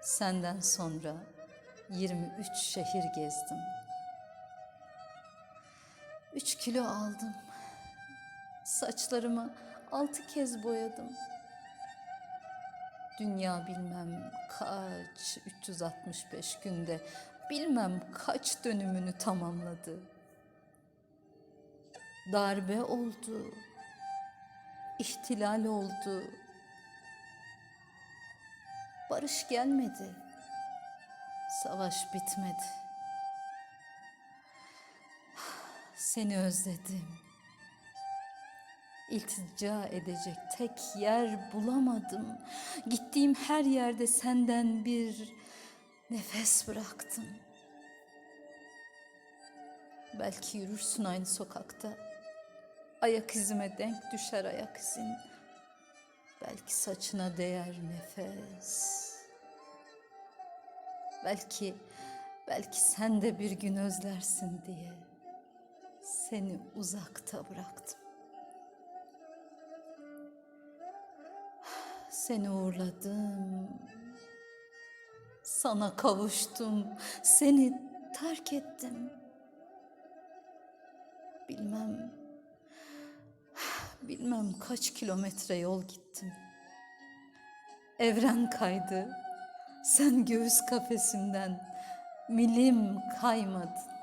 Senden sonra 23 şehir gezdim. 3 kilo aldım. Saçlarımı altı kez boyadım. Dünya bilmem kaç 365 günde bilmem kaç dönümünü tamamladı. Darbe oldu. ihtilal oldu. Barış gelmedi. Savaş bitmedi. Seni özledim. İltica edecek tek yer bulamadım. Gittiğim her yerde senden bir nefes bıraktım. Belki yürürsün aynı sokakta. Ayak izime denk düşer ayak izin. Belki saçına değer nefes. Belki belki sen de bir gün özlersin diye seni uzakta bıraktım. Seni uğurladım. Sana kavuştum. Seni terk ettim. Bilmem bilmem kaç kilometre yol gittim. Evren kaydı. Sen göğüs kafesimden milim kaymadın.